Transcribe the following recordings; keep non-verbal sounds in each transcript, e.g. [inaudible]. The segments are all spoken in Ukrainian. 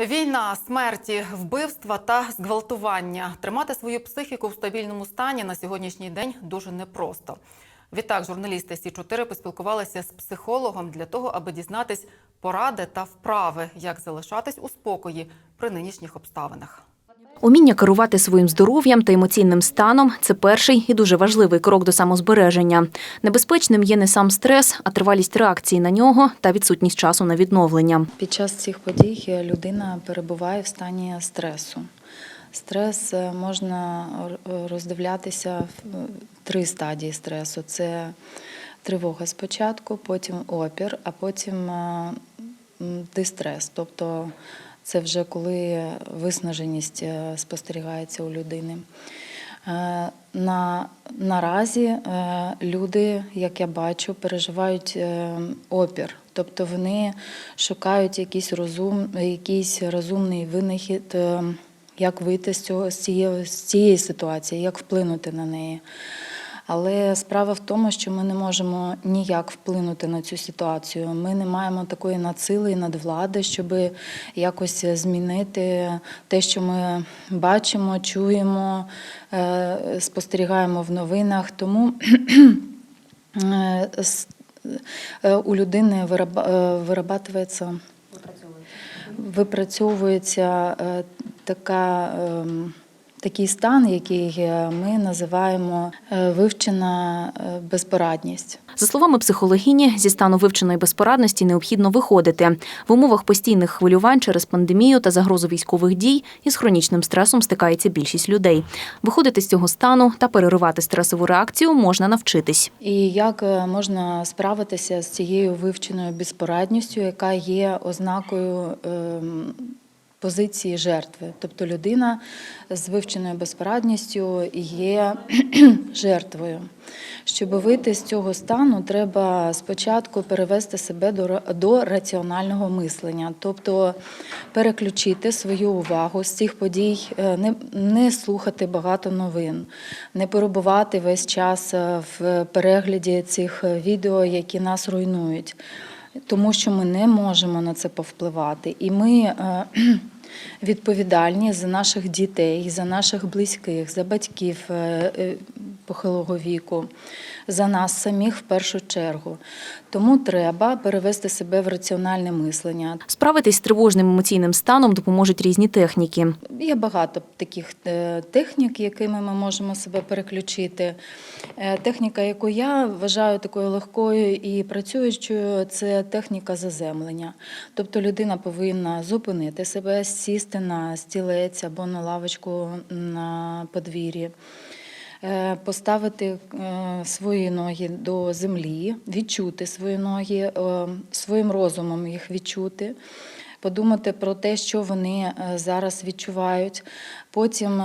Війна, смерті, вбивства та зґвалтування. Тримати свою психіку в стабільному стані на сьогоднішній день дуже непросто. Відтак, журналісти Сі 4 поспілкувалися з психологом для того, аби дізнатись поради та вправи, як залишатись у спокої при нинішніх обставинах. Уміння керувати своїм здоров'ям та емоційним станом це перший і дуже важливий крок до самозбереження. Небезпечним є не сам стрес, а тривалість реакції на нього та відсутність часу на відновлення. Під час цих подій людина перебуває в стані стресу. Стрес е, можна роздивлятися в е, три стадії стресу: це тривога спочатку, потім опір, а потім е, дистрес. Тобто це вже коли виснаженість е, спостерігається у людини. Е, На, наразі е, люди, як я бачу, переживають опір, тобто вони шукають якийсь розум, якийсь розумний винахід, як вийти з цього з цієї, з цієї ситуації, як вплинути на неї. Але справа в тому, що ми не можемо ніяк вплинути на цю ситуацію. Ми не маємо такої надсили і надвлади, щоб якось змінити те, що ми бачимо, чуємо, е, спостерігаємо в новинах. Тому е, е, у людини вирабатується, випрацьовується така. Такий стан, який е, ми називаємо е, вивчена е, безпорадність. За словами психологині, зі стану вивченої безпорадності необхідно виходити. В умовах постійних хвилювань через пандемію та загрозу військових дій із хронічним стресом стикається більшість людей. Виходити з цього стану та переривати стресову реакцію можна навчитись. І як можна справитися з цією вивченою безпорадністю, яка є ознакою ем, позиції жертви? Тобто людина з вивченою безпорадністю є [clears throat] жертвою. Щоб вийти з цього стану, треба спочатку перевести себе до, ра- до раціонального мислення, тобто переключити свою увагу з цих подій, е, не, не слухати багато новин, не перебувати весь час е, в перегляді цих е, відео, які нас руйнують, тому що ми не можемо на це повпливати. І ми е, [clears throat] відповідальні за наших дітей, за наших близьких, за батьків е, е, похилого віку, за нас самих в першу чергу. Тому треба перевести себе в раціональне мислення. Справитись з тривожним емоційним станом допоможуть різні техніки. Є багато таких е, технік, якими ми можемо себе переключити. Е, Техніка, яку я вважаю такою легкою і працюючою, це техніка заземлення. Тобто людина повинна зупинити себе, сісти на стілець або на лавочку на подвір'ї. Е, Поставити е, свої ноги до землі, відчути свої ноги, е, своїм розумом їх відчути, подумати про те, що вони зараз відчувають, потім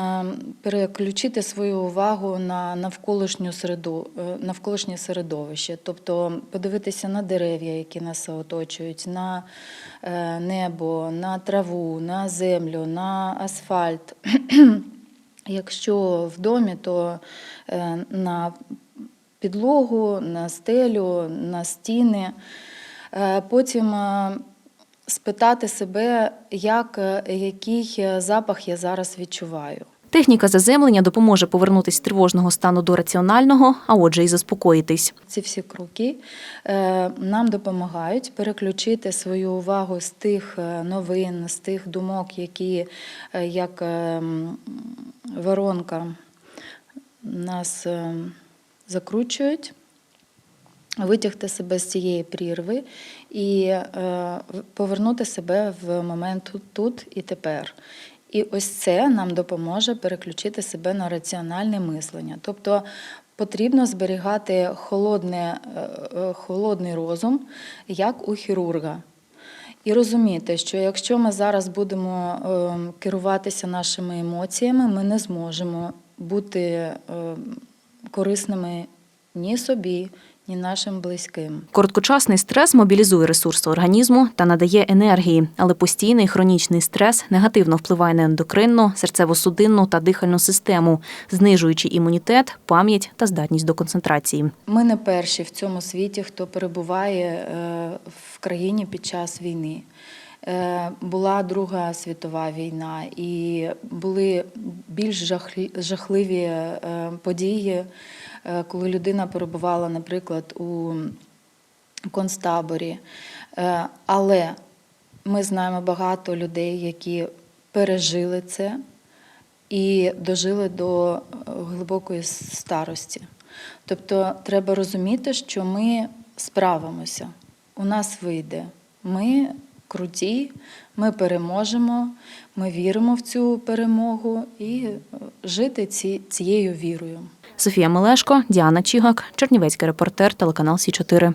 переключити свою увагу на навколишню середу, навколишнє середовище, тобто подивитися на дерев'я, які нас оточують, на небо, на траву, на землю, на асфальт. [clears throat] Якщо в домі, то е, на підлогу, на стелю, на стіни. Е, Потім е, спитати себе, як, який запах я зараз відчуваю. Техніка заземлення допоможе повернутися з тривожного стану до раціонального, а отже, і заспокоїтись. Ці всі кроки е, нам допомагають переключити свою увагу з тих е, новин, з тих думок, які е, як воронка нас закручують. Витягти себе з цієї прірви і повернути себе в момент тут і тепер. І ось це нам допоможе переключити себе на раціональне мислення. Тобто потрібно зберігати холодне, е, е, холодний розум, як у хірурга. І розуміти, що якщо ми зараз будемо е, керуватися нашими емоціями, ми не зможемо бути е, корисними ні собі, ні нашим близьким. Короткочасний стрес мобілізує ресурси організму та надає енергії, але постійний хронічний стрес негативно впливає на ендокринну, серцево-судинну та дихальну систему, знижуючи імунітет, пам'ять та здатність до концентрації. Ми не перші в цьому світі, хто перебуває е, в країні під час війни. Е, Була Друга світова війна, і були більш жахливі е, події, е, коли людина перебувала, наприклад, у концтаборі. Але ми знаємо багато людей, які пережили це і дожили до глибокої старості. Тобто треба розуміти, що ми справимося, у нас вийде. Ми круті, ми переможемо, ми віримо в цю перемогу і е, жити ці, цією вірою. Софія Мелешко, Діана Чігак, Чернівецький репортер, телеканал Сі 4